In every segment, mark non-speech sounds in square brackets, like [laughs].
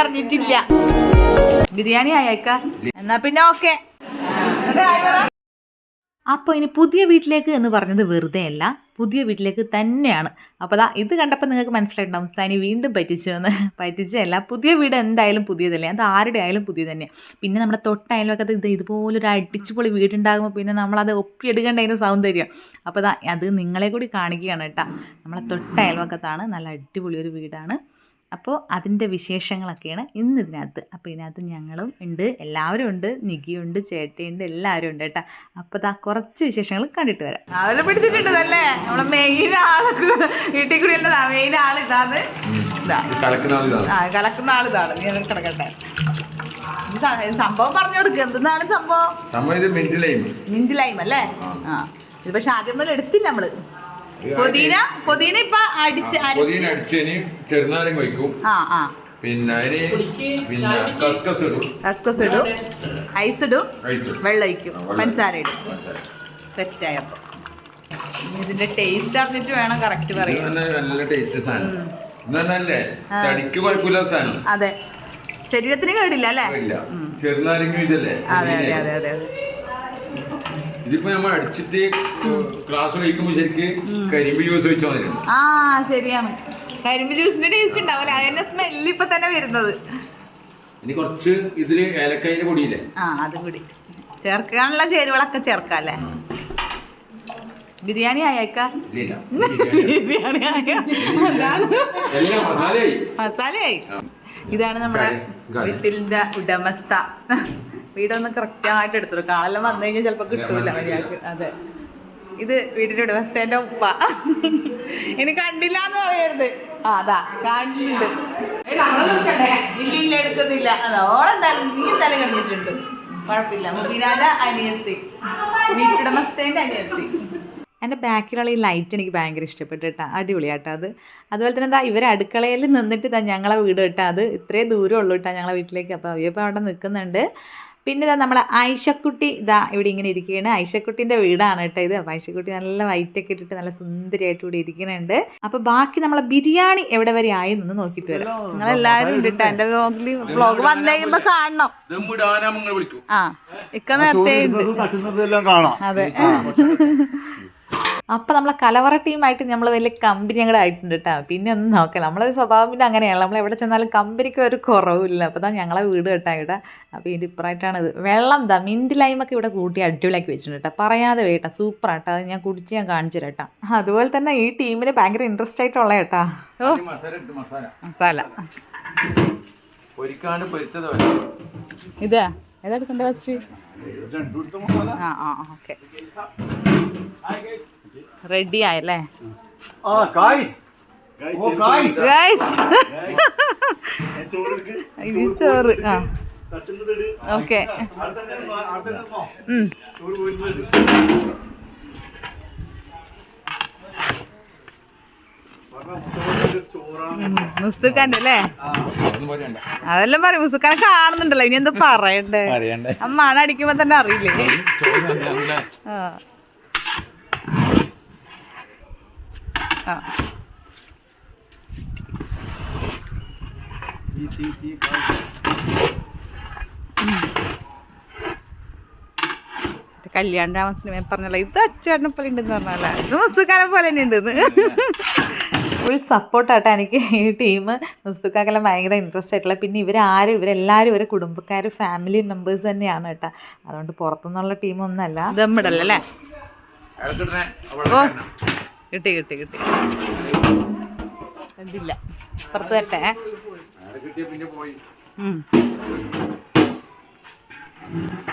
അറിഞ്ഞിട്ടില്ല. ബിരിയാണി ആയേക്ക. എന്നാ പിന്നെ ഓക്കെ. അപ്പോൾ ഇനി പുതിയ വീട്ടിലേക്ക് എന്ന് പറഞ്ഞത് വെറുതെ അല്ല. പുതിയ വീട്ടിലേക്ക് തന്നെയാണ്. അപ്പോൾ അതാ ഇത് കണ്ടപ്പോൾ നിങ്ങൾക്ക് മനസ്സിലായിട്ടുണ്ടാവും സനി വീണ്ടും പറ്റിച്ചു എന്ന്. പറ്റിച്ചല്ല പുതിയ വീട് എന്തായാലും പുതിയതല്ലേ. അത് ആരുടെ ആയാലും പുതിയ തന്നെയാണ് പിന്നെ നമ്മുടെ തൊട്ടയലൊക്കെ ഇത് ഇതുപോലൊരു അടിച്ചുപൊളി വീടുണ്ടാകുമ്പോൾ പിന്നെ നമ്മളത് ഒപ്പിയെടുക്കേണ്ട അതിന്റെ സൗന്ദര്യം. അപ്പോൾ അത് നിങ്ങളെ കൂടി കാണിക്കുകയാണ് കേട്ടോ. നമ്മളെ തൊട്ടയൽവക്കത്താണ് നല്ല അടിപൊളി ഒരു വീടാണ്. അപ്പോൾ അതിന്റെ വിശേഷങ്ങളൊക്കെയാണ് ഇന്ന് ഇതിനകത്ത് അപ്പോൾ ഇതിനകത്ത് ഞങ്ങളും ഉണ്ട് എല്ലാവരും ഉണ്ട് നികിയുണ്ട് ചേട്ടയുണ്ട് എല്ലാവരും ഉണ്ട് കേട്ടോ. അപ്പോൾ ഇതാ കുറച്ച് വിശേഷങ്ങൾ കണ്ടിട്ട് വരാം. അവരെ പിടിച്ചിട്ടുണ്ട് അല്ലേ നമ്മളെ മെയിൻ ആൾക്ക് വീട്ടിൽ കൂടി ഉള്ളതാ മെയിൻ ആൾ ഇതാന്ന്. ആ കലക്കുന്ന ആൾ ഇതാണ്. നീ അങ്ങനെ കിടക്കട്ടെ. സംഭവം പറഞ്ഞു കൊടുക്കുക എന്താണ് സംഭവം? മിന്റ് ലൈം അല്ലേ ആ. ഇത് പക്ഷെ ആദ്യം മുതൽ എടുത്തില്ല നമ്മൾ. പൊതീന പുതിന ഇപ്പൊ അടിച്ച് പുതിന അടിച്ചതിന് ചെറുനാരം വയ്ക്കും ആ ആ. പിന്നെ അതിന് പിന്നെ കസ്കസ് ഇടും. കസ്കസ് ഇടും. ഐസ് ഇടും. ഐസ് ഇടും. വെള്ളം ഒഴിക്കും. പഞ്ചസാര ഇടും. സെറ്റായപ്പോൾ ഇതിന്റെ ടേസ്റ്റ് അറിഞ്ഞിട്ട് വേണം കറക്റ്റ് പറയാൻ. നല്ല നല്ല ടേസ്റ്റ് സാധനം. അതെ. ശരീരത്തിന് കേടില്ല അല്ലേ? ചെറുനാരങ്ങ ഇതല്ലേ? അതെ അതെ അതെ അതെ. ഇതിപ്പോ നമ്മൾ അടിച്ചിട്ട് ക്ലാസ് കഴിക്കുമ്പോ ശരിക്ക് കരിമ്പ് ജ്യൂസ് വെച്ചാൽ മതി. ആ ശരിയാണ്. കരിമ്പ് ജ്യൂസിന്റെ ടേസ്റ്റ് ഉണ്ടാവില്ല. അതിന്റെ സ്മെല്ല് ഇപ്പൊ തന്നെ വരുന്നത്. ഇനി കുറച്ച് ഇതിൽ ഏലക്കായിന്റെ പൊടിയില്ലേ? ആ അത് കൂടി. ചേർക്കാനുള്ള ചേരുവകളൊക്കെ ചേർക്കാല്ലേ ബിരിയാണി ആയേക്കാ. [laughs] ബിരിയാണി ആയ? മസാലയായി. ഇതാണ് നമ്മുടെ. വീട്ടിലിന്റെ ഉടമസ്ഥ. വീടൊന്ന് കൃത്യമായിട്ട് എടുത്തു കാളെല്ലാം വന്നു കഴിഞ്ഞാൽ ചിലപ്പോൾ കിട്ടൂല മര്യാദയ്ക്ക്. അതെ. ഇത് വീടിന്റെ ഉടമസ്ഥേന്റെ ഉപ്പ. ഇനി കണ്ടില്ല എന്ന് പറയരുത്. ആ അതാ കണ്ടിട്ടുണ്ട് ഇല്ല ഇല്ല എടുക്കുന്നില്ല ഓളെന്തായാലും നീ എന്തായാലും കണ്ടിട്ടുണ്ട്. കുഴപ്പമില്ല. മുബീനാന്റെ അനിയത്തി. വീട്ടുടമസ്ഥേന്റെ അനിയത്തി. എന്റെ ബാക്കിലുള്ള ഈ ലൈറ്റ് എനിക്ക് ഭയങ്കര ഇഷ്ടപ്പെട്ടു കേട്ടോ. അടിപൊളിയാട്ടോ അത്. അതുപോലെ തന്നെ എന്താ ഇവർ അടുക്കളയിൽ നിന്നിട്ട് ഇതാ ഞങ്ങളെ വീട് കേട്ടോ. അത് ഇത്രയും ദൂരം ഉള്ളൂ കേട്ടോ ഞങ്ങളെ വീട്ടിലേക്ക്. അപ്പോൾ അവയപ്പോൾ അവിടെ നിൽക്കുന്നുണ്ട് പിന്നെ ഇതാ നമ്മളെ ഐഷക്കുട്ടി ഇതാ ഇവിടെ ഇങ്ങനെ ഇരിക്കുകയാണ് ഐഷക്കുട്ടിന്റെ വീടാണ് കേട്ടോ ഇത്. അപ്പോൾ ഐഷക്കുട്ടി നല്ല വൈറ്റൊക്കെ ഇട്ടിട്ട് നല്ല സുന്ദരിയായിട്ട് ഇവിടെ ഇരിക്കുന്നുണ്ട് അപ്പോൾ ബാക്കി നമ്മളെ ബിരിയാണി എവിടെ വരെ ആയി നിന്ന് നോക്കിയിട്ട് വരാം. നിങ്ങളെല്ലാവരും ഉണ്ട് കേട്ടോ എന്റെ വ്ലോഗിൽ വ്ലോഗ് വന്നു കഴിയുമ്പോൾ കാണണം. നിങ്ങൾ വിളിക്കും. ആ ഇക്ക നേരത്തെ ഉണ്ട് അതെ. അപ്പം നമ്മളെ കലവറ ടീമായിട്ട് നമ്മൾ വലിയ കമ്പനി അങ്ങോട്ട് ആയിട്ടുണ്ട് കേട്ടോ പിന്നെ ഒന്നും നോക്കാം. നമ്മളൊരു സ്വഭാവം പിന്നെ അങ്ങനെയാണ്. നമ്മൾ എവിടെ ചെന്നാലും കമ്പനിക്ക് ഒരു കുറവില്ല അപ്പോൾ തന്നെ ഞങ്ങളെ വീട് കേട്ടോ ഇവിടെ. അപ്പോൾ ഇതിന്റെ ഇപ്പറായിട്ടാണ് ഇത്. വെള്ളം ദാ മിന്റ് ലൈമൊക്കെ ഇവിടെ കൂട്ടി അടിപൊളിയാക്കി വെച്ചിട്ടുണ്ട് കേട്ടോ പറയാതെ വേട്ടാ സൂപ്പറാട്ടോ അത് ഞാൻ കുടിച്ച് ഞാൻ കാണിച്ചു തരട്ടോ കേട്ടോ അതുപോലെ തന്നെ ഈ ടീമിന് ഭയങ്കര ഇൻട്രസ്റ്റ് ആയിട്ടുള്ള കേട്ടാ. ഓ. മസാല ഇട്ട് മസാല. മസാല. പൊരിക്കാണ്ട് പൊരിച്ചത് ഇതാ? ഏതെടുക്കണ്ടേ ഫസ്റ്റ് ആ ആ ഓക്കെ. റെഡി ആയല്ലേ. ഇത് ചോറ് ആ. ഓക്കെ. മുസ്തുഖാന്റെ അല്ലേ? അതെല്ലാം പറയും മുസ്തുഖാനെ കാണുന്നുണ്ടല്ലോ. ഇനി എന്താ പറയണ്ടേ? മണ അടിക്കുമ്പോ തന്നെ അറിയില്ലേ? ആ. ആ. ഗായ്സ്. ഇത് കല്യാണ പറഞ്ഞല്ലോ. ഇത് അച്ചേട്ടനെ പോലെ ഉണ്ടെന്ന് പറഞ്ഞല്ല. ഇത് മുസ്തുഖാനെ പോലെ തന്നെ ഉണ്ടെന്ന് ഫുൾ സപ്പോർട്ടാട്ടോ എനിക്ക് ഈ ടീം മുസ്തുക്കാക്കെല്ലാം ഭയങ്കര ഇൻട്രസ്റ്റ് ആയിട്ടുള്ള. പിന്നെ ഇവരാരും ഇവരെല്ലാവരും ഇവരെ കുടുംബക്കാർ ഫാമിലി മെമ്പേഴ്സ് തന്നെയാണ് കേട്ടോ. അതുകൊണ്ട് പുറത്തുനിന്നുള്ള ടീമൊന്നല്ല ദമ്മിടല്ലേ ഓ. കിട്ടി കിട്ടി കിട്ടി. ഇതില്ല പുറത്ത് പോയി.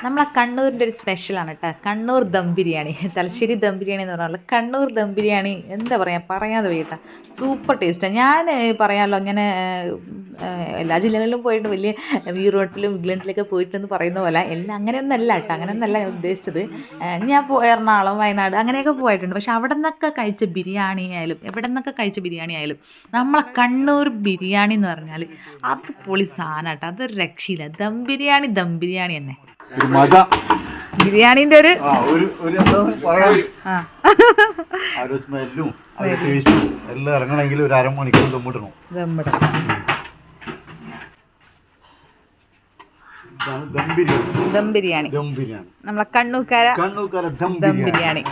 നമ്മളെ കണ്ണൂരിന്റെ ഒരു സ്പെഷ്യലാണ് കേട്ടോ കണ്ണൂർ ദം ബിരിയാണി. തലശ്ശേരി ദം ബിരിയാണി എന്ന് പറഞ്ഞാൽ കണ്ണൂർ ദം ബിരിയാണി എന്താ പറയുക പറയാതെ വയ്യട്ട. സൂപ്പർ ടേസ്റ്റാണ് ഞാൻ പറയാമല്ലോ ഏഹ്, എല്ലാ ജില്ലകളിലും പോയിട്ട് വലിയ വീറോട്ടിലും ഇംഗ്ലണ്ടിലൊക്കെ പോയിട്ടെന്ന് പറയുന്ന പോലെ. എല്ലാം അങ്ങനെയൊന്നല്ല കേട്ടോ. അങ്ങനെയൊന്നല്ല ഞാൻ ഉദ്ദേശിച്ചത്. ഞാൻ എറണാകുളം വയനാട് അങ്ങനെയൊക്കെ പോയിട്ടുണ്ട്. പക്ഷെ അവിടെ നിന്നൊക്കെ കഴിച്ച ബിരിയാണി ആയാലും എവിടെ നിന്നൊക്കെ കഴിച്ച ബിരിയാണി ആയാലും നമ്മളെ കണ്ണൂർ ബിരിയാണി എന്ന് പറഞ്ഞാൽ അത് പൊളി സാധനം കേട്ടോ. അതൊരു രക്ഷയില്ല. ദം ബിരിയാണി ദം ബിരിയാണി തന്നെ. ബിരിയാണിന്റെ ഒരു ആ ഒരു സ്മെല്ലും ടേസ്റ്റും എല്ലാം ഇറങ്ങണമെങ്കിൽ ഒരു അരമണിക്കൂർ ദമ്മിടണം ദമ്മിട ദം ബിരിയാണി. ദം ബിരിയാണി. നമ്മളെ കണ്ണൂക്കാര കണ്ണൂക്കാര ദം ബിരിയാണി.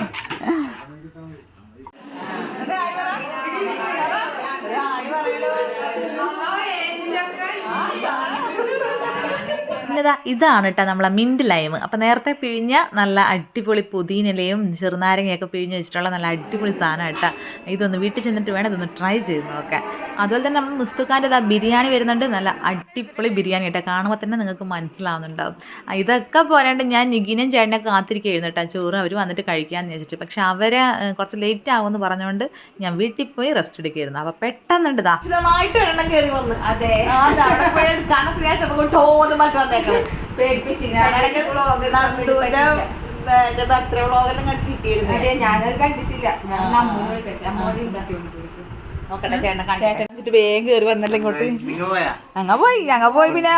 ഇതാ ഇതാണ് കേട്ടോ നമ്മളെ മിന്റ് ലൈം. അപ്പം നേരത്തെ പിഴിഞ്ഞ നല്ല അടിപൊളി പുതിനയിലയും ചെറുനാരങ്ങയൊക്കെ പിഴിഞ്ഞ് വെച്ചിട്ടുള്ള നല്ല അടിപൊളി സാധനം കേട്ടോ ഇതൊന്ന് വീട്ടിൽ ചെന്നിട്ട് വേണം ഇതൊന്ന് ട്രൈ ചെയ്ത് നോക്കാൻ. അതുപോലെ തന്നെ നമ്മൾ മുസ്തുക്കാന്റെ ഇതാ ബിരിയാണി വരുന്നുണ്ട്. നല്ല അടിപൊളി ബിരിയാണി കേട്ടോ കാണുമ്പോൾ തന്നെ നിങ്ങൾക്ക് മനസ്സിലാവുന്നുണ്ടാവും. ഇതൊക്കെ പോരാണ്ട് ഞാൻ നിഗിനും ചേട്ടനെ കാത്തിരിക്കുകയായിരുന്നു കേട്ടോ ചോറ് അവർ വന്നിട്ട് കഴിക്കാമെന്ന് വെച്ചിട്ട് പക്ഷെ അവരെ കുറച്ച് ലേറ്റ് ആവുമെന്ന് പറഞ്ഞുകൊണ്ട് ഞാൻ വീട്ടിൽ പോയി റെസ്റ്റ് എടുക്കുകയായിരുന്നു. അപ്പോൾ പെട്ടെന്നുണ്ട് ഇതാ. കയറി വന്ന്. അതെ. ആ, അവിടെ പോയി വിചാരിച്ചപ്പോൾ ടോന്ന് മറ്റു വന്നേക്കണം. പേടിപ്പിച്ച് ബർത്ത്ഡേ വ്ളോഗെല്ലാം അതെ ഞാനത് കണ്ടിട്ടില്ല. ഞാൻ വിളിക്കട്ടെ അമ്മോട് ഉണ്ടാക്കി കാണിച്ചിട്ട് വേഗം കേറി വന്നല്ലോ ഇങ്ങോട്ട്. പോയാ? ഞങ്ങ പോയി ഞങ്ങ പോയി പിന്നെ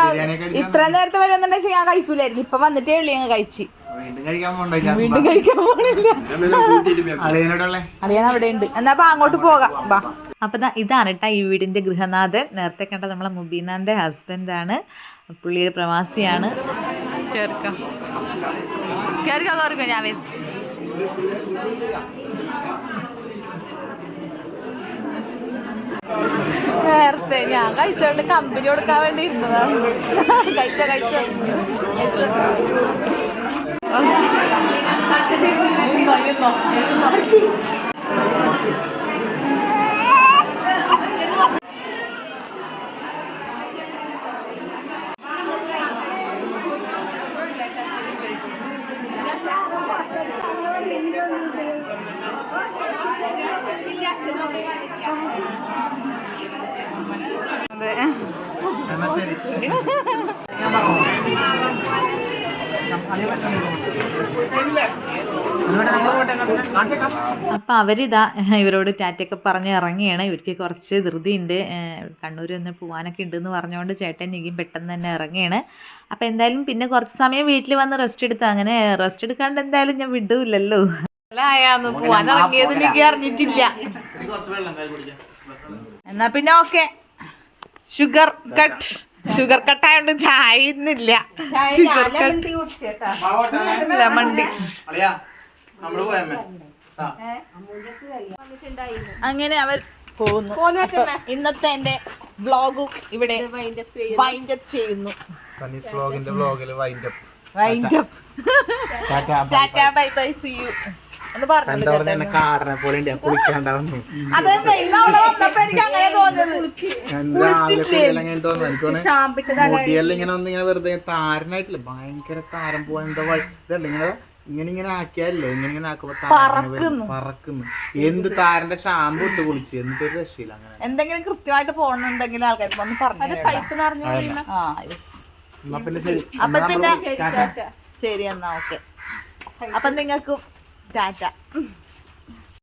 ഇത്ര നേരത്തെ വരെ വന്നിട്ടുണ്ടെങ്കിൽ ഞാൻ കഴിക്കൂലായിരുന്നു. ഇപ്പൊ വന്നിട്ടേ ഉള്ളു ഞങ്ങൾ കഴിച്ച്. വീണ്ടും കഴിക്കാൻ പോണ്ടോ? വീണ്ടും കഴിക്കാൻ പോണില്ല. അറിയാൻ അവിടെ ഉണ്ട്. എന്നാ അപ്പൊ അങ്ങോട്ട് പോകാം. വാ അപ്പൊ ഇതാണ് കേട്ടോ ഈ വീടിന്റെ ഗൃഹനാഥൻ. നേരത്തെ കണ്ട നമ്മളെ മുബീനാന്റെ ഹസ്ബൻഡാണ് പ്രവാസിയാണ്. കേറിക്കോ. ഞാൻ വരും. നേരത്തെ ഞാൻ കഴിച്ചോണ്ട് കമ്പനി കൊടുക്കാൻ വേണ്ടി ഇരുന്നതാണ് കഴിച്ചോ കഴിച്ചോ. കഴിച്ചോ. അതെ അപ്പം അവരിതാ ഇവരോട് ടാറ്റയൊക്കെ പറഞ്ഞ് ഇറങ്ങിയാണ്. ഇവർക്ക് കുറച്ച് ധൃതിയുണ്ട്. കണ്ണൂർ ഒന്ന് പോകാനൊക്കെ ഉണ്ടെന്ന് പറഞ്ഞുകൊണ്ട് ചേട്ടൻ ഇനിയും പെട്ടെന്ന് തന്നെ ഇറങ്ങിയാണ്. അപ്പം എന്തായാലും പിന്നെ കുറച്ച് സമയം വീട്ടിൽ വന്ന് റെസ്റ്റ് എടുത്തു. അങ്ങനെ റെസ്റ്റ് എടുക്കാണ്ട് എന്തായാലും ഞാൻ വിടൂലല്ലോ ആയാന്ന് പോവാൻ ഇറങ്ങിയത് നിക്ക് അറിഞ്ഞിട്ടില്ല. എന്നാ പിന്നെ ഓക്കെ. ഷുഗർ കട്ട് ഷുഗർ കട്ടായോണ്ട് ചായ ഇന്നില്ല ഷുഗർ കട്ട്. അങ്ങനെ അവർ പോകുന്നു ഇന്നത്തെ എന്റെ വ്ളോഗും ഇവിടെ വൈൻഡ് അപ്പ് ചെയ്യുന്നു. വ്ലോഗിന്റെ വൈൻഡപ്പ് വൈൻഡ് വൈൻഡ് അപ്പ് ടാറ്റാ ബൈ ബൈ സി യു കാടനെ പോലെ ഉണ്ട്. കുളിക്കാണ്ടാവുന്നു. അതെന്താ? ഇന്ന് അവിടെ വന്നപ്പോ എനിക്ക് അങ്ങനെ വന്നു മുടിയെല്ലാം ഇങ്ങനെ ഒന്ന് ഇങ്ങനെ വെറുതെ താരനായിട്ടില്ല. ഭയങ്കര താരം പോവാൻ എന്താ വഴി. ഇതല്ല ഇങ്ങനെ ഇങ്ങനെ ഇങ്ങനെ ആക്കിയാലേ ഇങ്ങനെ ഇങ്ങനെ ആക്കുമ്പോ പറക്കുന്നു. എന്ത് താരന്റെ ഷാമ്പു ഇട്ട് കുളിച്ച്? എന്തൊരു രക്ഷയില്ല അങ്ങനെ. എന്തെങ്കിലും കൃത്യമായിട്ട് പോകണമെന്നുണ്ടെങ്കിൽ ആൾക്കാർ ഒന്ന് പറഞ്ഞു പിന്നെ ശരി. അപ്പൊ എന്നാ പിന്നെ ശരി എന്നാ ഓക്കെ. അപ്പൊ നിങ്ങൾക്കും ടാറ്റ